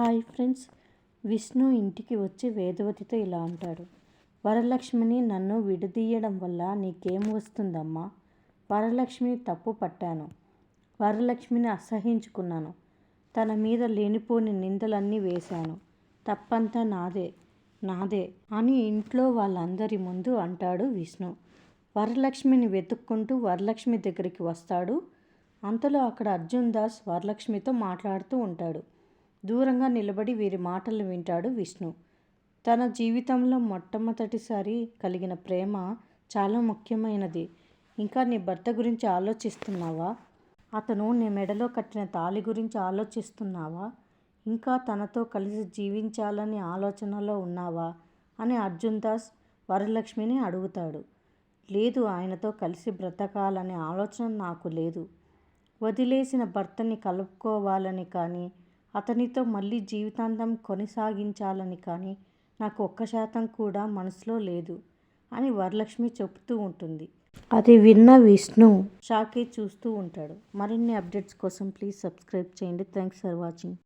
Hi friends. Vishnu ఇంటికి వచ్చి వేదవతితో ఇలా అంటాడు. వరలక్ష్మిని నన్ను విడదీయడం వల్ల నీకేం వస్తుందమ్మా? వరలక్ష్మిని తప్పు పట్టాను. వరలక్ష్మిని అసహించుకున్నాను. తన మీద లేనిపోని నిందలన్నీ వేశాను. తప్పంతా నాదే నాదే అని ఇంట్లో వాళ్ళందరి ముందు అంటాడు విష్ణు. వరలక్ష్మిని వెతుక్కుంటూ వరలక్ష్మి దగ్గరికి వస్తాడు. అంతలో అక్కడ అర్జున్ దాస్ వరలక్ష్మితో మాట్లాడుతూ ఉంటాడు. దూరంగా నిలబడి వీరి మాటలు వింటాడు విష్ణు. తన జీవితంలో మొట్టమొదటిసారి కలిగిన ప్రేమ చాలా ముఖ్యమైనది. ఇంకా నీ భర్త గురించి ఆలోచిస్తున్నావా? అతను నీ మెడలో కట్టిన తాళి గురించి ఆలోచిస్తున్నావా? ఇంకా తనతో కలిసి జీవించాలని ఆలోచనలో ఉన్నావా? అని అర్జున్ దాస్ వరలక్ష్మిని అడుగుతాడు. లేదు ఆయనతో కలిసి బ్రతకాలనే ఆలోచన నాకు లేదు. వదిలేసిన భర్తని కలుపుకోవాలని కానీ అతనితో మళ్ళీ జీవితాంతం కొనసాగించాలని కానీ నాకు ఒక్క శాతం కూడా మనసులో లేదు అని వరలక్ష్మి చెబుతూ ఉంటుంది. అది విన్న విష్ణు షాకే చూస్తూ ఉంటాడు. మరిన్ని అప్డేట్స్ కోసం ప్లీజ్ సబ్స్క్రైబ్ చేయండి. Thanks for watching.